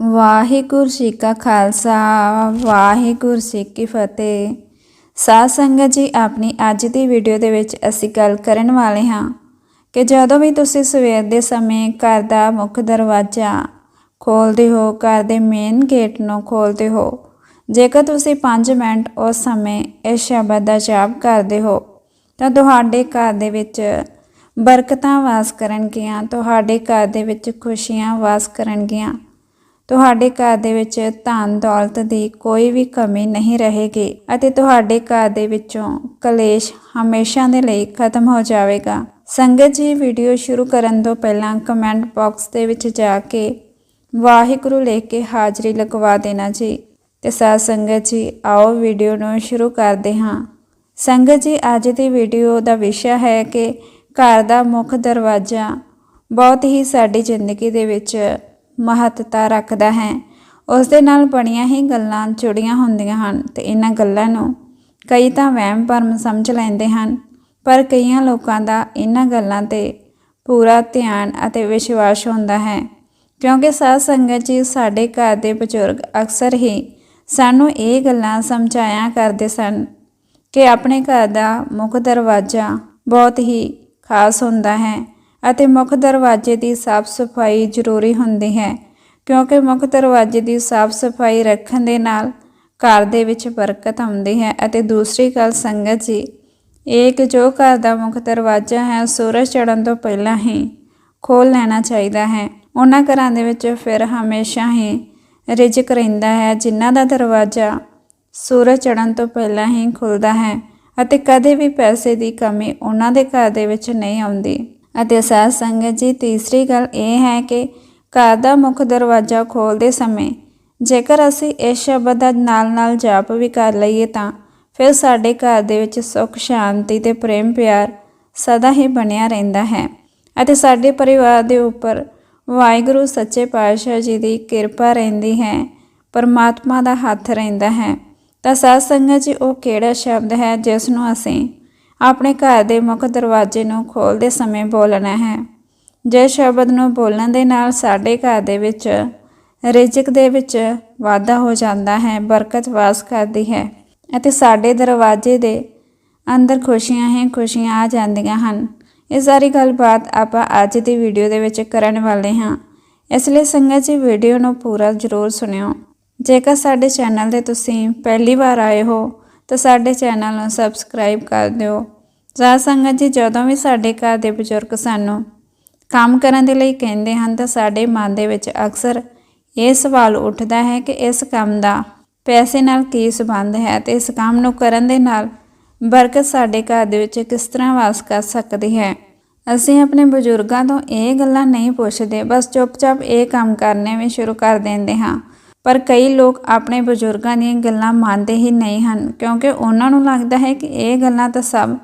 ਵਾਹਿਗੁਰੂ ਜੀ ਕਾ ਖਾਲਸਾ, ਵਾਹਿਗੁਰੂ ਜੀ ਕੀ ਫਤਿਹ। ਸਾਧ ਸੰਗਤ ਜੀ, ਆਪਣੀ ਅੱਜ ਦੀ ਵੀਡੀਓ ਦੇ ਵਿੱਚ ਅਸੀਂ ਗੱਲ ਕਰਨ ਵਾਲੇ ਹਾਂ ਕਿ ਜਦੋਂ ਵੀ ਤੁਸੀਂ ਸਵੇਰ ਦੇ ਸਮੇਂ ਘਰ ਦਾ ਮੁੱਖ ਦਰਵਾਜ਼ਾ ਖੋਲਦੇ ਹੋ, ਘਰ ਦੇ ਮੇਨ ਗੇਟ ਨੂੰ ਖੋਲਦੇ ਹੋ, ਜੇਕਰ ਤੁਸੀਂ 5 ਮਿੰਟ ਉਸ ਸਮੇਂ ਇਸ ਸ਼ਬਦ ਦਾ ਜਾਪ ਕਰਦੇ ਹੋ, ਤਾਂ ਤੁਹਾਡੇ ਘਰ ਦੇ ਵਿੱਚ ਬਰਕਤਾਂ ਵਾਸ ਕਰਨਗੀਆਂ, ਤੁਹਾਡੇ ਘਰ ਦੇ ਵਿੱਚ ਖੁਸ਼ੀਆਂ ਵਾਸ ਕਰਨਗੀਆਂ। ਤੁਹਾਡੇ ਘਰ ਦੇ ਵਿੱਚ ਧਨ ਦੌਲਤ ਦੀ ਕੋਈ ਵੀ ਕਮੀ ਨਹੀਂ ਰਹੇਗੀ ਅਤੇ ਤੁਹਾਡੇ ਘਰ ਦੇ ਵਿੱਚੋਂ ਕਲੇਸ਼ ਹਮੇਸ਼ਾ ਦੇ ਲਈ ਖਤਮ ਹੋ ਜਾਵੇਗਾ। ਸੰਗਤ ਜੀ, ਵੀਡੀਓ ਸ਼ੁਰੂ ਕਰਨ ਤੋਂ ਪਹਿਲਾਂ ਕਮੈਂਟ ਬਾਕਸ ਦੇ ਵਿੱਚ ਜਾ ਕੇ ਵਾਹਿਗੁਰੂ ਲਿਖ ਕੇ ਹਾਜ਼ਰੀ ਲਗਵਾ ਦੇਣਾ ਜੀ। ਤੇ ਸਾਧ ਸੰਗਤ ਜੀ, ਆਓ ਵੀਡੀਓ ਨੂੰ ਸ਼ੁਰੂ ਕਰਦੇ ਹਾਂ। ਸੰਗਤ ਜੀ, ਅੱਜ ਦੀ ਵੀਡੀਓ ਦਾ ਵਿਸ਼ਾ ਹੈ ਕਿ ਘਰ ਦਾ ਮੁੱਖ ਦਰਵਾਜ਼ਾ ਬਹੁਤ ਹੀ ਸਾਡੀ ਜ਼ਿੰਦਗੀ ਦੇ ਵਿੱਚ ਮਹੱਤਤਾ ਰੱਖਦਾ ਹੈ। ਉਸ ਦੇ ਨਾਲ ਬਣੀਆਂ ਹੀ ਗੱਲਾਂ ਜੁੜੀਆਂ ਹੁੰਦੀਆਂ ਹਨ ਤੇ ਇਹਨਾਂ ਗੱਲਾਂ ਨੂੰ ਕਈ ਤਾਂ ਵਹਿਮ ਭਰਮ ਸਮਝ ਲੈਂਦੇ ਹਨ, ਪਰ ਕਈਆਂ ਲੋਕਾਂ ਦਾ ਇਹਨਾਂ ਗੱਲਾਂ ਤੇ ਪੂਰਾ ਧਿਆਨ ਅਤੇ ਵਿਸ਼ਵਾਸ ਹੁੰਦਾ ਹੈ, ਕਿਉਂਕਿ ਸਾਧ ਸੰਗਤ ਜੀ ਸਾਡੇ ਘਰ ਦੇ ਬਜ਼ੁਰਗ ਅਕਸਰ ਹੀ ਸਾਨੂੰ ਇਹ ਗੱਲਾਂ ਸਮਝਾਇਆ ਕਰਦੇ ਸਨ ਕਿ ਆਪਣੇ ਘਰ ਦਾ ਮੁੱਖ ਦਰਵਾਜ਼ਾ ਬਹੁਤ ਹੀ ਖਾਸ ਹੁੰਦਾ ਹੈ ਅਤੇ ਮੁੱਖ ਦਰਵਾਜ਼ੇ ਦੀ ਸਾਫ਼ ਸਫ਼ਾਈ ਜ਼ਰੂਰੀ ਹੁੰਦੀ ਹੈ, ਕਿਉਂਕਿ ਮੁੱਖ ਦਰਵਾਜ਼ੇ ਦੀ ਸਾਫ਼ ਸਫ਼ਾਈ ਰੱਖਣ ਦੇ ਨਾਲ ਘਰ ਦੇ ਵਿੱਚ ਬਰਕਤ ਆਉਂਦੀ ਹੈ। ਅਤੇ ਦੂਸਰੀ ਗੱਲ ਸੰਗਤ ਜੀ, ਇਹ ਕਿ ਜੋ ਘਰ ਦਾ ਮੁੱਖ ਦਰਵਾਜ਼ਾ ਹੈ, ਸੂਰਜ ਚੜ੍ਹਨ ਤੋਂ ਪਹਿਲਾਂ ਹੀ ਖੋਲ ਲੈਣਾ ਚਾਹੀਦਾ ਹੈ। ਉਹਨਾਂ ਘਰਾਂ ਦੇ ਵਿੱਚ ਫਿਰ ਹਮੇਸ਼ਾ ਹੀ ਰਿਜਕ ਰਹਿੰਦਾ ਹੈ, ਜਿਨ੍ਹਾਂ ਦਾ ਦਰਵਾਜ਼ਾ ਸੂਰਜ ਚੜ੍ਹਨ ਤੋਂ ਪਹਿਲਾਂ ਹੀ ਖੁੱਲਦਾ ਹੈ ਅਤੇ ਕਦੇ ਵੀ ਪੈਸੇ ਦੀ ਕਮੀ ਉਹਨਾਂ ਦੇ ਘਰ ਦੇ ਵਿੱਚ ਨਹੀਂ ਆਉਂਦੀ। ਅਤੇ ਸਾਧ ਸੰਗਤ ਜੀ ਤੀਸਰੀ ਗੱਲ ਇਹ ਹੈ ਕਿ ਘਰ ਦਾ ਮੁੱਖ ਦਰਵਾਜ਼ਾ ਖੋਲਦੇ ਸਮੇਂ ਜੇਕਰ ਅਸੀਂ ਇਸ ਸ਼ਬਦ ਦਾ ਨਾਲ-ਨਾਲ ਜਾਪ ਵੀ ਕਰ ਲਈਏ ਤਾਂ ਫਿਰ ਸਾਡੇ ਘਰ ਦੇ ਵਿੱਚ ਸੁੱਖ, ਸ਼ਾਂਤੀ ਤੇ ਪ੍ਰੇਮ ਪਿਆਰ ਸਦਾ ਹੀ ਬਣਿਆ ਰਹਿੰਦਾ ਹੈ ਅਤੇ ਸਾਡੇ ਪਰਿਵਾਰ ਦੇ ਉੱਪਰ ਵਾਹਿਗੁਰੂ ਸੱਚੇ ਪਾਤਸ਼ਾਹ ਜੀ ਦੀ ਕਿਰਪਾ ਰਹਿੰਦੀ ਹੈ, ਪਰਮਾਤਮਾ ਦਾ ਹੱਥ ਰਹਿੰਦਾ ਹੈ। ਤਾਂ ਸਾਧ ਸੰਗਤ ਜੀ, ਉਹ ਕਿਹੜਾ ਸ਼ਬਦ ਹੈ ਜਿਸ ਨੂੰ ਅਸੀਂ ਆਪਣੇ ਘਰ ਦੇ ਮੁੱਖ ਦਰਵਾਜ਼ੇ ਨੂੰ ਖੋਲਦੇ ਸਮੇਂ ਬੋਲਣਾ ਹੈ। ਜੇ ਸ਼ਬਦ ਨੂੰ ਬੋਲਣ ਦੇ ਨਾਲ ਸਾਡੇ ਘਰ ਦੇ ਵਿੱਚ, ਰਿਜ਼ਕ ਦੇ ਵਿੱਚ ਵਾਧਾ ਹੋ ਜਾਂਦਾ ਹੈ, ਬਰਕਤ ਵਾਸ ਕਰਦੀ ਹੈ ਅਤੇ ਸਾਡੇ ਦਰਵਾਜ਼ੇ ਦੇ ਅੰਦਰ ਖੁਸ਼ੀਆਂ ਹੀ ਖੁਸ਼ੀਆਂ ਆ ਜਾਂਦੀਆਂ ਹਨ। ਇਹ ਸਾਰੀ ਗੱਲਬਾਤ ਆਪਾਂ ਅੱਜ ਦੀ ਵੀਡੀਓ ਦੇ ਵਿੱਚ ਕਰਨ ਵਾਲੇ ਹਾਂ। ਇਸ ਲਈ ਸੰਗਤ ਜੀ ਵੀਡੀਓ ਨੂੰ ਪੂਰਾ ਜ਼ਰੂਰ ਸੁਣਿਓ। ਜੇਕਰ ਸਾਡੇ ਚੈਨਲ ਤੇ ਤੁਸੀਂ ਪਹਿਲੀ ਵਾਰ ਆਏ ਹੋ ਤਾਂ ਸਾਡੇ ਚੈਨਲ ਨੂੰ ਸਬਸਕ੍ਰਾਈਬ ਕਰ ਦਿਓ। ਸਾਧ ਸੰਗਤ ਜੀ, ਜਦੋਂ ਵੀ ਸਾਡੇ ਘਰ ਦੇ ਬਜ਼ੁਰਗ ਸਾਨੂੰ ਕੰਮ ਕਰਨ ਦੇ ਲਈ ਕਹਿੰਦੇ ਹਨ, ਤਾਂ ਸਾਡੇ ਮਨ ਦੇ ਵਿੱਚ ਅਕਸਰ ਇਹ ਸਵਾਲ ਉੱਠਦਾ ਹੈ ਕਿ ਇਸ ਕੰਮ ਦਾ ਪੈਸੇ ਨਾਲ ਕੀ ਸੰਬੰਧ ਹੈ ਤੇ ਇਸ ਕੰਮ ਨੂੰ ਕਰਨ ਦੇ ਨਾਲ ਬਰਕਤ ਸਾਡੇ ਘਰ ਦੇ ਵਿੱਚ ਕਿਸ ਤਰ੍ਹਾਂ ਵਾਸ ਕਰ ਸਕਦੀ ਹੈ। ਅਸੀਂ ਆਪਣੇ ਬਜ਼ੁਰਗਾਂ ਤੋਂ ਇਹ ਗੱਲਾਂ ਨਹੀਂ ਪੁੱਛਦੇ, ਬਸ ਚੁੱਪਚਾਪ ਇਹ ਕੰਮ ਕਰਨੇ ਵੀ ਸ਼ੁਰੂ ਕਰ ਦਿੰਦੇ ਹਾਂ। ਪਰ ਕਈ ਲੋਕ ਆਪਣੇ ਬਜ਼ੁਰਗਾਂ ਦੀਆਂ ਗੱਲਾਂ ਮੰਨਦੇ ਹੀ ਨਹੀਂ ਹਨ, ਕਿਉਂਕਿ ਉਹਨਾਂ ਨੂੰ ਲੱਗਦਾ ਹੈ ਕਿ ਇਹ ਗੱਲਾਂ ਤਾਂ ਸਭ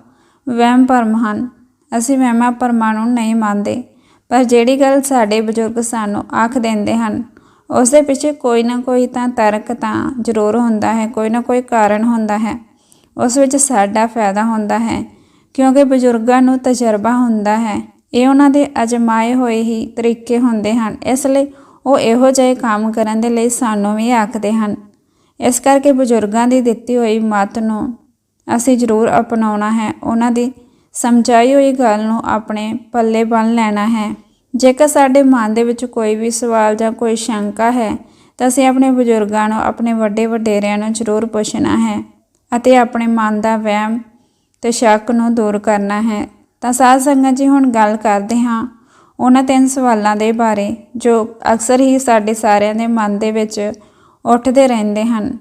ਵਹਿਮ ਭਰਮ ਹਨ। ਅਸੀਂ ਵਹਿਮਾਂ ਭਰਮਾਂ ਨੂੰ ਨਹੀਂ ਮੰਨਦੇ, ਪਰ ਜਿਹੜੀ ਗੱਲ ਸਾਡੇ ਬਜ਼ੁਰਗ ਸਾਨੂੰ ਆਖ ਦਿੰਦੇ ਹਨ ਉਸ ਦੇ ਪਿੱਛੇ ਕੋਈ ਨਾ ਕੋਈ ਤਾਂ ਤਰਕ ਤਾਂ ਜ਼ਰੂਰ ਹੁੰਦਾ ਹੈ, ਕੋਈ ਨਾ ਕੋਈ ਕਾਰਨ ਹੁੰਦਾ ਹੈ। ਉਸ ਵਿੱਚ ਸਾਡਾ ਫਾਇਦਾ ਹੁੰਦਾ ਹੈ, ਕਿਉਂਕਿ ਬਜ਼ੁਰਗਾਂ ਨੂੰ ਤਜਰਬਾ ਹੁੰਦਾ ਹੈ। ਇਹ ਉਹਨਾਂ ਦੇ ਅਜਮਾਏ ਹੋਏ ਹੀ ਤਰੀਕੇ ਹੁੰਦੇ ਹਨ, ਇਸ ਲਈ ਉਹ ਇਹੋ ਜਿਹੇ ਕੰਮ ਕਰਨ ਦੇ ਲਈ ਸਾਨੂੰ ਵੀ ਆਖਦੇ ਹਨ। ਇਸ ਕਰਕੇ ਬਜ਼ੁਰਗਾਂ ਦੀ ਦਿੱਤੀ ਹੋਈ ਮਤ ਨੂੰ ਅਸੀਂ ਜ਼ਰੂਰ ਅਪਣਾਉਣਾ ਹੈ। ਉਹਨਾਂ ਦੀ ਸਮਝਾਈ ਹੋਈ ਗੱਲ ਨੂੰ ਆਪਣੇ ਪੱਲੇ ਬੰਨ ਲੈਣਾ ਹੈ। ਜੇਕਰ ਸਾਡੇ ਮਨ ਦੇ ਵਿੱਚ ਕੋਈ ਵੀ ਸਵਾਲ ਜਾਂ ਕੋਈ ਸ਼ੰਕਾ ਹੈ, ਤਾਂ ਅਸੀਂ ਆਪਣੇ ਬਜ਼ੁਰਗਾਂ ਨੂੰ, ਆਪਣੇ ਵੱਡੇ ਵਡੇਰਿਆਂ ਨੂੰ ਜ਼ਰੂਰ ਪੁੱਛਣਾ ਹੈ ਅਤੇ ਆਪਣੇ ਮਨ ਦਾ ਵਹਿਮ ਤੇ ਸ਼ੱਕ ਨੂੰ ਦੂਰ ਕਰਨਾ ਹੈ। ਤਾਂ ਸਾਧ ਸੰਗਤ ਜੀ, ਹੁਣ ਗੱਲ ਕਰਦੇ ਹਾਂ ਉਹਨਾਂ ਤਿੰਨ ਸਵਾਲਾਂ ਦੇ ਬਾਰੇ, ਜੋ ਅਕਸਰ ਹੀ ਸਾਡੇ ਸਾਰਿਆਂ ਦੇ ਮਨ ਦੇ ਵਿੱਚ ਉੱਠਦੇ ਰਹਿੰਦੇ ਹਨ,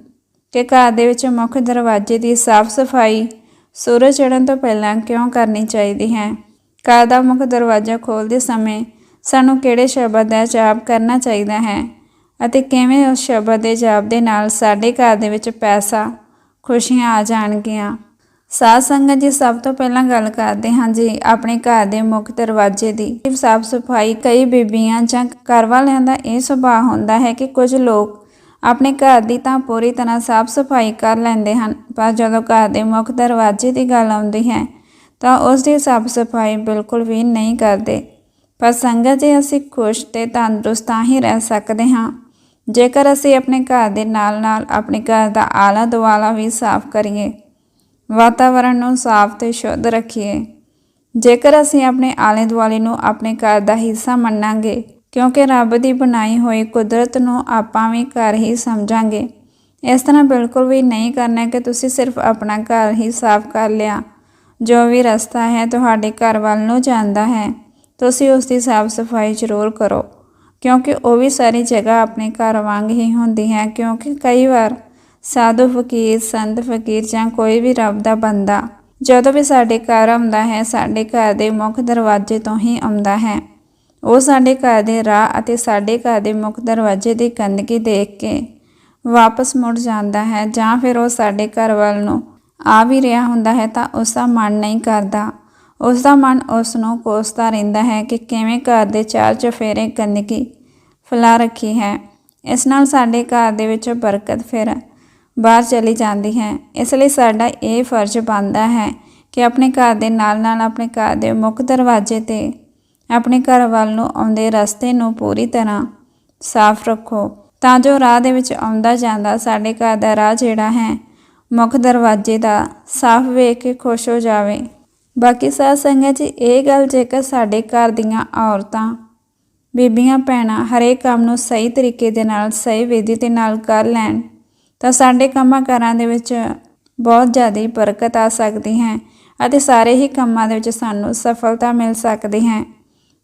ਕਿ ਘਰ ਦੇ ਵਿੱਚ ਮੁੱਖ ਦਰਵਾਜ਼ੇ ਦੀ ਸਾਫ਼ ਸਫ਼ਾਈ ਸੂਰਜ ਚੜ੍ਹਨ ਤੋਂ ਪਹਿਲਾਂ ਕਿਉਂ ਕਰਨੀ ਚਾਹੀਦੀ ਹੈ? ਘਰ ਦਾ ਮੁੱਖ ਦਰਵਾਜ਼ਾ ਖੋਲ੍ਹਦੇ ਸਮੇਂ ਸਾਨੂੰ ਕਿਹੜੇ ਸ਼ਬਦ ਦਾ ਜਾਪ ਕਰਨਾ ਚਾਹੀਦਾ ਹੈ? ਅਤੇ ਕਿਵੇਂ ਉਸ ਸ਼ਬਦ ਦੇ ਜਾਪ ਦੇ ਨਾਲ ਸਾਡੇ ਘਰ ਦੇ ਵਿੱਚ ਪੈਸਾ, ਖੁਸ਼ੀਆਂ ਆ ਜਾਣਗੀਆਂ? ਸਾਧ ਸੰਗਤ ਜੀ, ਸਭ ਤੋਂ ਪਹਿਲਾਂ ਗੱਲ ਕਰਦੇ ਹਾਂ ਜੀ, ਆਪਣੇ ਘਰ ਦੇ ਮੁੱਖ ਦਰਵਾਜ਼ੇ ਦੀ। ਸਾਫ਼ ਸਫ਼ਾਈ, ਕਈ ਬੀਬੀਆਂ ਜਾਂ ਘਰ ਵਾਲਿਆਂ ਦਾ ਇਹ ਸੁਭਾਅ ਹੁੰਦਾ ਹੈ ਕਿ ਕੁਝ ਲੋਕ ਆਪਣੇ ਘਰ ਦੀ ਤਾਂ ਪੂਰੀ ਤਰ੍ਹਾਂ ਸਾਫ਼ ਸਫ਼ਾਈ ਕਰ ਲੈਂਦੇ ਹਨ, ਪਰ ਜਦੋਂ ਘਰ ਦੇ ਮੁੱਖ ਦਰਵਾਜ਼ੇ ਦੀ ਗੱਲ ਆਉਂਦੀ ਹੈ, ਤਾਂ ਉਸ ਦੀ ਸਾਫ਼ ਸਫ਼ਾਈ ਬਿਲਕੁਲ ਵੀ ਨਹੀਂ ਕਰਦੇ। ਪਰ ਸੰਗਤ ਜੀ, ਅਸੀਂ ਖੁਸ਼ ਤੇ ਤੰਦਰੁਸਤ ਤਾਂ ਹੀ ਰਹਿ ਸਕਦੇ ਹਾਂ। ਜੇਕਰ ਅਸੀਂ ਆਪਣੇ ਘਰ ਦੇ ਨਾਲ-ਨਾਲ ਆਪਣੇ ਘਰ ਦਾ ਆਲਾ ਦੁਆਲਾ ਵੀ ਸਾਫ਼ ਕਰੀਏ ਵਾਤਾਵਰਣ ਨੂੰ ਸਾਫ਼ ਤੇ ਸ਼ੁੱਧ ਰੱਖੀਏ। ਜੇਕਰ ਅਸੀਂ ਆਪਣੇ ਆਲੇ ਦੁਆਲੇ ਨੂੰ ਆਪਣੇ ਘਰ ਦਾ ਹਿੱਸਾ ਮੰਨਾਂਗੇ, ਕਿਉਂਕਿ ਰੱਬ ਦੀ ਬਣਾਈ ਹੋਈ ਕੁਦਰਤ ਨੂੰ ਆਪਾਂ ਵੀ ਘਰ ਹੀ ਸਮਝਾਂਗੇ। ਇਸ ਤਰ੍ਹਾਂ ਬਿਲਕੁਲ ਵੀ ਨਹੀਂ ਕਰਨਾ ਕਿ ਤੁਸੀਂ ਸਿਰਫ ਆਪਣਾ ਘਰ ਹੀ ਸਾਫ਼ ਕਰ ਲਿਆ। ਜੋ ਵੀ ਰਸਤਾ ਹੈ, ਤੁਹਾਡੇ ਘਰ ਵੱਲ ਨੂੰ ਜਾਂਦਾ ਹੈ, ਤੁਸੀਂ ਉਸ ਦੀ ਸਾਫ਼ ਸਫ਼ਾਈ ਜ਼ਰੂਰ ਕਰੋ। ਕਿਉਂਕਿ ਉਹ ਵੀ ਸਾਰੀ ਜਗ੍ਹਾ ਆਪਣੇ ਘਰ ਵਾਂਗ ਹੀ ਹੁੰਦੀ ਹੈ, ਕਿਉਂਕਿ ਕਈ ਵਾਰ ਸਾਧੂ, ਫਕੀਰ, ਸੰਤ, ਫਕੀਰ ਜਾਂ ਕੋਈ ਵੀ ਰੱਬ ਦਾ ਬੰਦਾ, ਜਦੋਂ ਵੀ ਸਾਡੇ ਘਰ ਆਉਂਦਾ ਹੈ, ਸਾਡੇ ਘਰ ਦੇ ਮੁੱਖ ਦਰਵਾਜ਼ੇ ਤੋਂ ਹੀ ਆਉਂਦਾ ਹੈ। ਉਹ ਸਾਡੇ ਘਰ ਦੇ ਰਾਹ ਅਤੇ ਸਾਡੇ ਘਰ ਦੇ ਮੁੱਖ ਦਰਵਾਜ਼ੇ ਦੀ ਗੰਦਗੀ ਦੇਖ ਕੇ ਵਾਪਸ ਮੁੜ ਜਾਂਦਾ ਹੈ ਜਾਂ ਫਿਰ ਉਹ ਸਾਡੇ ਘਰ ਵੱਲ ਨੂੰ ਆ ਵੀ ਰਿਹਾ ਹੁੰਦਾ ਹੈ ਤਾਂ ਉਸ ਦਾ ਮਨ ਨਹੀਂ ਕਰਦਾ। ਉਸ ਦਾ ਮਨ ਉਸ ਨੂੰ ਕੋਸਦਾ ਰਹਿੰਦਾ ਹੈ ਕਿ ਕਿਵੇਂ ਘਰ ਦੇ ਚਾਰ ਚਫੇਰੇ ਗੰਦਗੀ ਫੈਲਾ ਰੱਖੀ ਹੈ। ਇਸ ਨਾਲ ਸਾਡੇ ਘਰ ਦੇ ਵਿੱਚ ਬਰਕਤ ਫਿਰ ਬਾਹਰ ਚਲੀ ਜਾਂਦੀ ਹੈ। ਇਸ ਲਈ ਸਾਡਾ ਇਹ ਫਰਜ਼ ਬਣਦਾ ਹੈ ਕਿ ਆਪਣੇ ਘਰ ਦੇ ਨਾਲ ਨਾਲ ਆਪਣੇ ਘਰ ਦੇ ਮੁੱਖ ਦਰਵਾਜ਼ੇ ਤੇ ਆਪਣੇ ਘਰ ਵੱਲ ਨੂੰ ਆਉਂਦੇ ਰਸਤੇ ਨੂੰ ਪੂਰੀ ਤਰ੍ਹਾਂ ਸਾਫ਼ ਰੱਖੋ ਤਾਂ ਜੋ ਰਾਹ ਦੇ ਵਿੱਚ ਆਉਂਦਾ ਜਾਂਦਾ ਸਾਡੇ ਘਰ ਦਾ ਰਾਹ ਜਿਹੜਾ ਹੈ, ਮੁੱਖ ਦਰਵਾਜ਼ੇ ਦਾ ਸਾਫ਼ ਵੇਖ ਕੇ ਖੁਸ਼ ਹੋ ਜਾਵੇ। ਬਾਕੀ ਸਾਧ ਸੰਗਤ ਜੀ, ਇਹ ਗੱਲ ਜੇਕਰ ਸਾਡੇ ਘਰ ਦੀਆਂ ਔਰਤਾਂ, ਬੀਬੀਆਂ, ਭੈਣਾਂ ਹਰੇਕ ਕੰਮ ਨੂੰ ਸਹੀ ਤਰੀਕੇ ਦੇ ਨਾਲ, ਸਹੀ ਵਿਧੀ ਦੇ ਨਾਲ ਕਰ ਲੈਣ ਤਾਂ ਸਾਡੇ ਕੰਮਾਂ ਕਾਰਾਂ ਦੇ ਵਿੱਚ ਬਹੁਤ ਜ਼ਿਆਦਾ ਬਰਕਤ ਆ ਸਕਦੀ ਹੈ ਅਤੇ ਸਾਰੇ ਹੀ ਕੰਮਾਂ ਦੇ ਵਿੱਚ ਸਾਨੂੰ ਸਫਲਤਾ ਮਿਲ ਸਕਦੀ ਹੈ।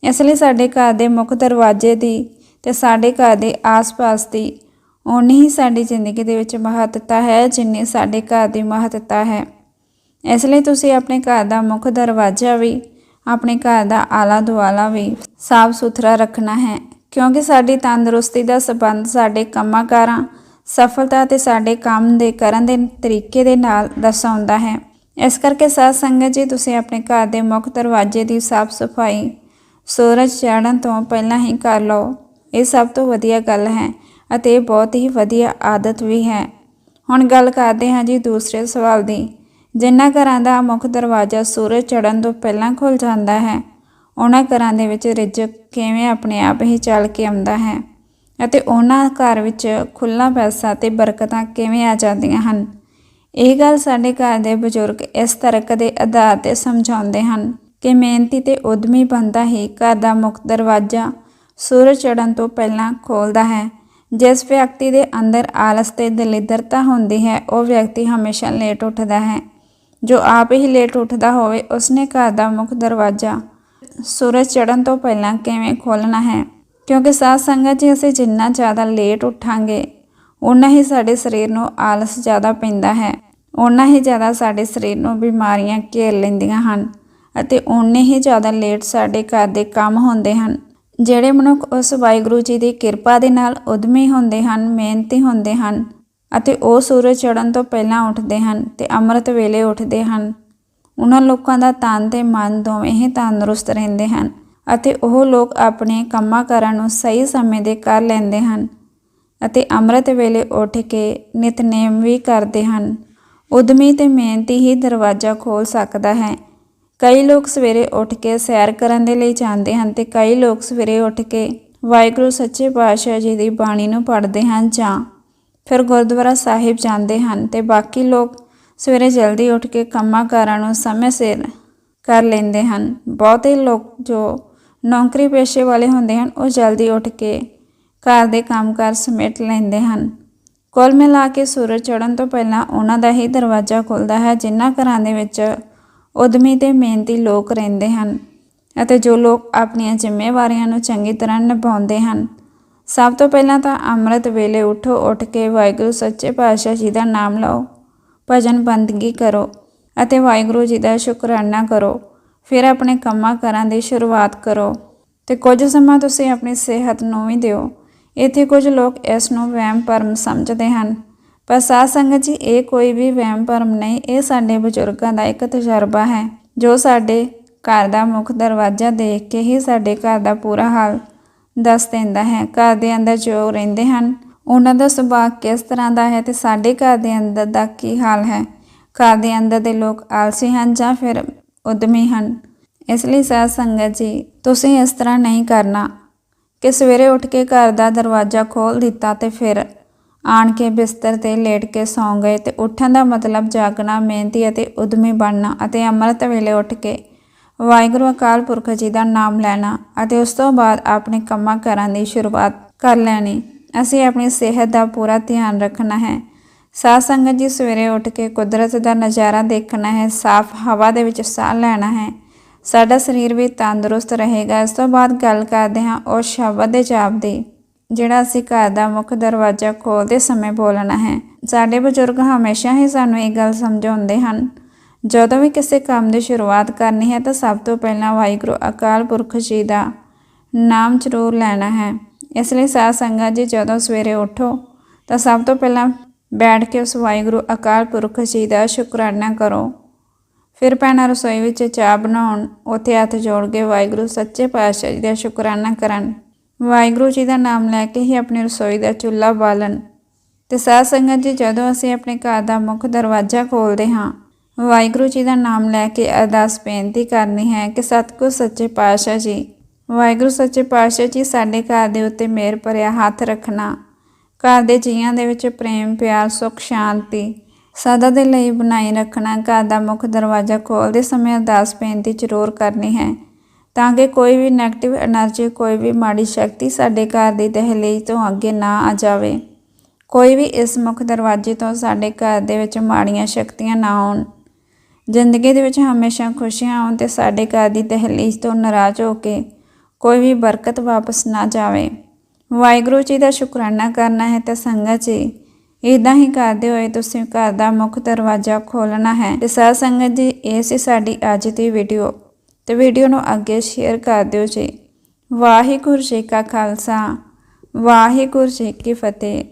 ਇਸ ਲਈ ਸਾਡੇ ਘਰ ਦੇ ਮੁੱਖ ਦਰਵਾਜ਼ੇ ਦੀ ਤੇ ਸਾਡੇ ਘਰ ਦੇ ਆਸ-ਪਾਸ ਦੀ ਉਨੀ ਹੀ ਸਾਡੀ ਜ਼ਿੰਦਗੀ ਦੇ ਵਿੱਚ ਮਹੱਤਤਾ ਹੈ ਜਿੰਨੀ ਸਾਡੇ ਘਰ ਦੀ ਮਹੱਤਤਾ ਹੈ। ਇਸ ਲਈ ਤੁਸੀਂ ਆਪਣੇ ਘਰ ਦਾ ਮੁੱਖ ਦਰਵਾਜ਼ਾ ਵੀ, ਆਪਣੇ ਘਰ ਦਾ ਆਲਾ ਦੁਆਲਾ ਵੀ ਸਾਫ਼ ਸੁਥਰਾ ਰੱਖਣਾ ਹੈ ਕਿਉਂਕਿ ਸਾਡੀ ਤੰਦਰੁਸਤੀ ਦਾ ਸਬੰਧ ਸਾਡੇ ਕੰਮਾਂ ਕਾਰਾਂ ਸਫਲਤਾ ਅਤੇ ਸਾਡੇ ਕੰਮ ਦੇ ਕਰਨ ਦੇ ਤਰੀਕੇ ਦੇ ਨਾਲ ਦਰਸਾਉਂਦਾ ਹੈ। ਇਸ ਕਰਕੇ ਸਾਧ ਸੰਗਤ ਜੀ, ਤੁਸੀਂ ਆਪਣੇ ਘਰ ਦੇ ਮੁੱਖ ਦਰਵਾਜ਼ੇ ਦੀ ਸਾਫ਼ ਸਫ਼ਾਈ ਸੂਰਜ ਚੜ੍ਹਨ ਤੋਂ ਪਹਿਲਾਂ ਹੀ ਕਰ ਲਓ। ਇਹ ਸਭ ਤੋਂ ਵਧੀਆ ਗੱਲ ਹੈ ਅਤੇ ਇਹ ਬਹੁਤ ਹੀ ਵਧੀਆ ਆਦਤ ਵੀ ਹੈ। ਹੁਣ ਗੱਲ ਕਰਦੇ ਹਾਂ ਜੀ ਦੂਸਰੇ ਸਵਾਲ ਦੀ। ਜਿਨ੍ਹਾਂ ਘਰਾਂ ਦਾ ਮੁੱਖ ਦਰਵਾਜ਼ਾ ਸੂਰਜ ਚੜ੍ਹਨ ਤੋਂ ਪਹਿਲਾਂ ਖੁੱਲ ਜਾਂਦਾ ਹੈ, ਉਹਨਾਂ ਘਰਾਂ ਦੇ ਵਿੱਚ ਰਿਜ਼ਕ ਕਿਵੇਂ ਆਪਣੇ ਆਪ ਹੀ ਚੱਲ ਕੇ ਆਉਂਦਾ ਹੈ? ਅਤੇ ਉਹਨਾਂ ਘਰ ਵਿੱਚ ਖੁੱਲਾ ਪੈਸਾ ਤੇ ਬਰਕਤਾਂ ਕਿਵੇਂ ਆ ਜਾਂਦੀਆਂ ਹਨ? ਇਹ ਗੱਲ ਸਾਡੇ ਘਰ ਦੇ ਬਜ਼ੁਰਗ ਇਸ ਤਰਕ ਦੇ ਆਧਾਰ ਤੇ ਸਮਝਾਉਂਦੇ ਹਨ ਕਿ ਮਿਹਨਤੀ ਤੇ ਉਦਮੀ ਬੰਦਾ ਹੀ ਘਰ ਦਾ ਮੁੱਖ ਦਰਵਾਜ਼ਾ ਸੂਰਜ ਚੜ੍ਹਨ ਤੋਂ ਪਹਿਲਾਂ ਖੋਲਦਾ ਹੈ। ਜਿਸ ਵਿਅਕਤੀ ਦੇ ਅੰਦਰ ਆਲਸ ਤੇ ਦਲਿਦਰਤਾ ਹੁੰਦੀ ਹੈ, ਉਹ ਵਿਅਕਤੀ ਹਮੇਸ਼ਾ ਲੇਟ ਉੱਠਦਾ ਹੈ। ਜੋ ਆਪ ਹੀ ਲੇਟ ਉੱਠਦਾ ਹੋਵੇ, ਉਸਨੇ ਘਰ ਦਾ ਮੁੱਖ ਦਰਵਾਜ਼ਾ ਸੂਰਜ ਚੜ੍ਹਨ ਤੋਂ ਪਹਿਲਾਂ ਕਿਵੇਂ ਖੋਲ੍ਹਣਾ ਹੈ? ਕਿਉਂਕਿ ਸਾਧ ਸੰਗਤ ਜੀ, ਅਸੀਂ ਜਿੰਨਾ ਜ਼ਿਆਦਾ ਲੇਟ ਉੱਠਾਂਗੇ ਉਨਾ ਹੀ ਸਾਡੇ ਸਰੀਰ ਨੂੰ ਆਲਸ ਜ਼ਿਆਦਾ ਪੈਂਦਾ ਹੈ। ਉਨਾ ਹੀ ਜ਼ਿਆਦਾ ਸਾਡੇ ਸਰੀਰ ਨੂੰ ਬਿਮਾਰੀਆਂ ਘੇਰ ਲੈਂਦੀਆਂ ਹਨ ਅਤੇ ਉਨੇ ਹੀ ਜ਼ਿਆਦਾ ਲੇਟ ਸਾਡੇ ਘਰ ਦੇ ਕੰਮ ਹੁੰਦੇ ਹਨ। ਜਿਹੜੇ ਮਨੁੱਖ ਉਸ ਵਾਹਿਗੁਰੂ ਜੀ ਦੀ ਕਿਰਪਾ ਦੇ ਨਾਲ ਉਦਮੀ ਹੁੰਦੇ ਹਨ, ਮਿਹਨਤੀ ਹੁੰਦੇ ਹਨ ਅਤੇ ਉਹ ਸੂਰਜ ਚੜ੍ਹਨ ਤੋਂ ਪਹਿਲਾਂ ਉੱਠਦੇ ਹਨ ਤੇ ਅੰਮ੍ਰਿਤ ਵੇਲੇ ਉੱਠਦੇ ਹਨ ਉਹਨਾਂ ਲੋਕਾਂ ਦਾ ਤਨ ਤੇ ਮਨ ਦੋਵੇਂ ਹੀ ਤੰਦਰੁਸਤ ਰਹਿੰਦੇ ਹਨ। ਅਤੇ ਉਹ ਲੋਕ ਆਪਣੇ ਕੰਮਾਂ ਕਾਰਾਂ ਨੂੰ ਸਹੀ ਸਮੇਂ ਦੇ ਕਰ ਲੈਂਦੇ ਹਨ ਅਤੇ ਅੰਮ੍ਰਿਤ ਵੇਲੇ ਉੱਠ ਕੇ ਨਿਤਨੇਮ ਵੀ ਕਰਦੇ ਹਨ। ਉਦਮੀ ਤੇ ਮਿਹਨਤੀ ਹੀ ਦਰਵਾਜ਼ਾ ਖੋਲ ਸਕਦਾ ਹੈ। ਕਈ ਲੋਕ ਸਵੇਰੇ ਉੱਠ ਕੇ ਸੈਰ ਕਰਨ ਦੇ ਲਈ ਜਾਂਦੇ ਹਨ ਤੇ ਕਈ ਲੋਕ ਸਵੇਰੇ ਉੱਠ ਕੇ ਵਾਹਿਗੁਰੂ ਸੱਚੇ ਪਾਤਸ਼ਾਹ ਜੀ ਦੀ ਬਾਣੀ ਨੂੰ ਪੜ੍ਹਦੇ ਹਨ ਜਾਂ ਫਿਰ ਗੁਰਦੁਆਰਾ ਸਾਹਿਬ ਜਾਂਦੇ ਹਨ ਤੇ ਬਾਕੀ ਲੋਕ ਸਵੇਰੇ ਜਲਦੀ ਉੱਠ ਕੇ ਕੰਮਾਂ ਕਾਰਾਂ ਨੂੰ ਸਮੇਂ ਸਿਰ ਕਰ ਲੈਂਦੇ ਹਨ। ਬਹੁਤੇ ਲੋਕ ਜੋ ਨੌਕਰੀ ਪੇਸ਼ੇ ਵਾਲੇ ਹੁੰਦੇ ਹਨ, ਉਹ ਜਲਦੀ ਉੱਠ ਕੇ ਘਰ ਦੇ ਕੰਮਕਾਰ ਸਮੇਟ ਲੈਂਦੇ ਹਨ। ਕੁੱਲ ਮਿਲਾ ਕੇ ਸੂਰਜ ਚੜ੍ਹਨ ਤੋਂ ਪਹਿਲਾਂ ਉਹਨਾਂ ਦਾ ਹੀ ਦਰਵਾਜ਼ਾ ਖੁੱਲਦਾ ਹੈ, ਜਿਨ੍ਹਾਂ ਘਰਾਂ ਦੇ ਵਿੱਚ ਉਦਮੀ ਤੇ ਮਿਹਨਤੀ ਲੋਕ ਰਹਿੰਦੇ ਹਨ ਅਤੇ ਜੋ ਲੋਕ ਆਪਣੀਆਂ ਜ਼ਿੰਮੇਵਾਰੀਆਂ ਨੂੰ ਚੰਗੀ ਤਰ੍ਹਾਂ ਨਿਭਾਉਂਦੇ ਹਨ। ਸਭ ਤੋਂ ਪਹਿਲਾਂ ਤਾਂ ਅੰਮ੍ਰਿਤ ਵੇਲੇ ਉਠੋ, ਉੱਠ ਕੇ ਵਾਹਿਗੁਰੂ ਸੱਚੇ ਪਾਤਸ਼ਾਹ ਜੀ ਦਾ ਨਾਮ ਲਓ, ਭਜਨ ਬੰਦਗੀ ਕਰੋ ਅਤੇ ਵਾਹਿਗੁਰੂ ਜੀ ਦਾ ਸ਼ੁਕਰਾਨਾ ਕਰੋ। ਫਿਰ ਆਪਣੇ ਕੰਮਾਂ ਕਾਰਾਂ ਦੀ ਸ਼ੁਰੂਆਤ ਕਰੋ ਤੇ ਕੁਝ ਸਮਾਂ ਤੁਸੀਂ ਆਪਣੀ ਸਿਹਤ ਨੂੰ ਵੀ ਦਿਓ। ਇੱਥੇ ਕੁਝ ਲੋਕ ਇਸ ਨੂੰ ਵਹਿਮ ਭਰਮ ਸਮਝਦੇ ਹਨ। ਪਰ ਸਾਧ ਸੰਗਤ ਜੀ, ਇਹ ਕੋਈ ਵੀ ਵਹਿਮ ਭਰਮ ਨਹੀਂ, ਇਹ ਸਾਡੇ ਬਜ਼ੁਰਗਾਂ ਦਾ ਇੱਕ ਤਜਰਬਾ ਹੈ, ਜੋ ਸਾਡੇ ਘਰ ਦਾ ਮੁੱਖ ਦਰਵਾਜ਼ਾ ਦੇਖ ਕੇ ਹੀ ਸਾਡੇ ਘਰ ਦਾ ਪੂਰਾ ਹਾਲ ਦੱਸ ਦਿੰਦਾ ਹੈ। ਘਰ ਦੇ ਅੰਦਰ ਜੋ ਰਹਿੰਦੇ ਹਨ, ਉਹਨਾਂ ਦਾ ਸੁਭਾਅ ਕਿਸ ਤਰ੍ਹਾਂ ਦਾ ਹੈ ਤੇ ਸਾਡੇ ਘਰ ਦੇ ਅੰਦਰ ਦਾ ਕੀ ਹਾਲ ਹੈ? ਘਰ ਦੇ ਅੰਦਰ ਦੇ ਲੋਕ ਆਲਸੀ ਹਨ ਜਾਂ ਫਿਰ ਉਦਮੀ ਹਨ। ਇਸ ਲਈ ਸਾਧ ਸੰਗਤ ਜੀ, ਤੁਸੀਂ ਇਸ ਤਰ੍ਹਾਂ ਨਹੀਂ ਕਰਨਾ ਕਿ ਸਵੇਰੇ ਉੱਠ ਕੇ ਘਰ ਦਾ ਦਰਵਾਜ਼ਾ ਖੋਲ੍ਹ ਦਿੱਤਾ ਤੇ ਫਿਰ ਆਣ ਕੇ ਬਿਸਤਰ ਤੇ ਲੇਟ ਕੇ ਸੌਂ ਗਏ ਤੇ ਉੱਠਣ ਦਾ ਮਤਲਬ ਜਾਗਣਾ, ਮਿਹਨਤੀ ਅਤੇ ਉਦਮੀ ਬਣਨਾ ਅਤੇ ਅੰਮ੍ਰਿਤ ਵੇਲੇ ਉੱਠ ਕੇ ਵਾਹਿਗੁਰੂ ਅਕਾਲ ਪੁਰਖ ਜੀ ਦਾ ਨਾਮ ਲੈਣਾ ਅਤੇ ਉਸ ਤੋਂ ਬਾਅਦ ਆਪਣੇ ਕੰਮਾਂ ਕਰਨ ਦੀ ਸ਼ੁਰੂਆਤ ਕਰ ਲੈਣੀ। ਅਸੀਂ ਆਪਣੀ ਸਿਹਤ ਦਾ ਪੂਰਾ ਧਿਆਨ ਰੱਖਣਾ ਹੈ। ਸਾਧ ਸੰਗਤ ਜੀ, ਸਵੇਰੇ ਉੱਠ ਕੇ ਕੁਦਰਤ ਦਾ ਨਜ਼ਾਰਾ ਦੇਖਣਾ ਹੈ, ਸਾਫ਼ ਹਵਾ ਦੇ ਵਿੱਚ ਸਾਹ ਲੈਣਾ ਹੈ। ਸਾਡਾ ਸਰੀਰ ਵੀ ਤੰਦਰੁਸਤ ਰਹੇਗਾ। ਇਸ ਤੋਂ ਬਾਅਦ ਗੱਲ ਕਰਦੇ ਹਾਂ ਉਹ ਸ਼ਬਦ ਦੇ ਜਾਪ ਦੀ, ਜਿਹੜਾ ਅਸੀਂ ਘਰ ਦਾ ਮੁੱਖ ਦਰਵਾਜ਼ਾ ਖੋਲ੍ਹਦੇ ਸਮੇਂ ਬੋਲਣਾ ਹੈ। ਸਾਡੇ ਬਜ਼ੁਰਗ ਹਮੇਸ਼ਾ ਹੀ ਸਾਨੂੰ ਇਹ ਗੱਲ ਸਮਝਾਉਂਦੇ ਹਨ, ਜਦੋਂ ਵੀ ਕਿਸੇ ਕੰਮ ਦੀ ਸ਼ੁਰੂਆਤ ਕਰਨੀ ਹੈ, ਤਾਂ ਸਭ ਤੋਂ ਪਹਿਲਾਂ ਵਾਹਿਗੁਰੂ ਅਕਾਲ ਪੁਰਖ ਜੀ ਦਾ ਨਾਮ ਜ਼ਰੂਰ ਲੈਣਾ ਹੈ। ਇਸ ਲਈ ਸਾਧ ਸੰਗਤ ਜੀ, ਜਦੋਂ ਸਵੇਰੇ ਉੱਠੋ, ਤਾਂ ਸਭ ਤੋਂ ਪਹਿਲਾਂ ਬੈਠ ਕੇ ਉਸ ਵਾਹਿਗੁਰੂ ਅਕਾਲ ਪੁਰਖ ਜੀ ਦਾ ਸ਼ੁਕਰਾਨਾ ਕਰੋ। ਫਿਰ ਭੈਣਾਂ ਰਸੋਈ ਵਿੱਚ ਚਾਹ ਬਣਾਉਣ, ਉੱਥੇ ਹੱਥ ਜੋੜ ਕੇ ਵਾਹਿਗੁਰੂ ਸੱਚੇ ਪਾਤਸ਼ਾਹ ਜੀ ਦਾ ਸ਼ੁਕਰਾਨਾ ਕਰਨ। ਵਾਹਿਗੁਰੂ ਜੀ ਦਾ ਨਾਮ ਲੈ ਕੇ ਹੀ ਆਪਣੀ ਰਸੋਈ ਦਾ ਚੁੱਲ੍ਹਾ ਬਾਲਣ। ਤੇ ਸਾਧ ਸੰਗਤ ਜੀ, ਜਦੋਂ ਅਸੀਂ ਆਪਣੇ ਘਰ ਦਾ ਮੁੱਖ ਦਰਵਾਜ਼ਾ ਖੋਲ੍ਹਦੇ ਹਾਂ, ਵਾਹਿਗੁਰੂ ਜੀ ਦਾ ਨਾਮ ਲੈ ਕੇ ਅਰਦਾਸ ਬੇਨਤੀ ਕਰਨੀ ਹੈ ਕਿ ਸਤਿਗੁਰ ਸੱਚੇ ਪਾਤਸ਼ਾਹ ਜੀ, ਵਾਹਿਗੁਰੂ ਸੱਚੇ ਪਾਤਸ਼ਾਹ ਜੀ, ਸਾਡੇ ਘਰ ਦੇ ਉੱਤੇ ਮਿਹਰ ਭਰਿਆ ਹੱਥ ਰੱਖਣਾ। ਘਰ ਦੇ ਜੀਆਂ ਦੇ ਵਿੱਚ ਪ੍ਰੇਮ, ਪਿਆਰ, ਸੁਖ, ਸ਼ਾਂਤੀ ਸਦਾ ਦੇ ਲਈ ਬਣਾਈ ਰੱਖਣਾ ਘਰ ਦਾ ਮੁੱਖ ਦਰਵਾਜ਼ਾ ਖੋਲਦੇ ਸਮੇਂ ਅਰਦਾਸ ਬੇਨਤੀ ਜ਼ਰੂਰ ਕਰਨੀ ਹੈ ਤਾਂ ਕਿ ਕੋਈ ਵੀ ਨੈਗੇਟਿਵ એનર્ਜੀ ਕੋਈ ਵੀ ਮਾੜੀ ਸ਼ਕਤੀ ਸਾਡੇ ਘਰ ਦੀ ਦਹਲੀਜ਼ ਤੋਂ ਅੱਗੇ ਨਾ ਆ ਜਾਵੇ। ਕੋਈ ਵੀ ਇਸ ਮੁੱਖ ਦਰਵਾਜ਼ੇ ਤੋਂ ਸਾਡੇ ਘਰ ਦੇ ਵਿੱਚ ਮਾੜੀਆਂ ਸ਼ਕਤੀਆਂ ਨਾ ਆਉਣ। ਜ਼ਿੰਦਗੀ ਦੇ ਵਿੱਚ ਹਮੇਸ਼ਾ ਖੁਸ਼ੀਆਂ ਆਉਣ ਤੇ ਸਾਡੇ ਘਰ ਦੀ ਦਹਲੀਜ਼ ਤੋਂ ਨਾਰਾਜ਼ ਹੋ ਕੇ ਕੋਈ ਵੀ ਬਰਕਤ ਵਾਪਸ ਨਾ ਜਾਵੇ। ਵਾਹਿਗੁਰੂ ਜੀ ਦਾ ਸ਼ੁਕਰਾਨਾ ਕਰਨਾ ਹੈ ਤਾਂ ਸੰਗਤ ਜੀ ਇਦਾਂ ਹੀ ਕਰਦੇ ਹੋਏ ਤੁਸੀਂ ਘਰ ਦਾ ਮੁੱਖ ਦਰਵਾਜ਼ਾ ਖੋਲ੍ਹਣਾ ਹੈ। ਤੇ ਸਾਧ ਸੰਗਤ ਜੀ, ਇਹ ਸੀ ਸਾਡੀ ਅੱਜ ਦੀ ਵੀਡੀਓ। ਤੇ ਵੀਡੀਓ ਨੂੰ ਅੱਗੇ ਸ਼ੇਅਰ ਕਰ ਦਿਓ ਜੀ। ਵਾਹਿਗੁਰੂ ਜੀ ਕਾ ਖਾਲਸਾ, ਵਾਹਿਗੁਰੂ ਜੀ ਕੀ ਫਤਿਹ।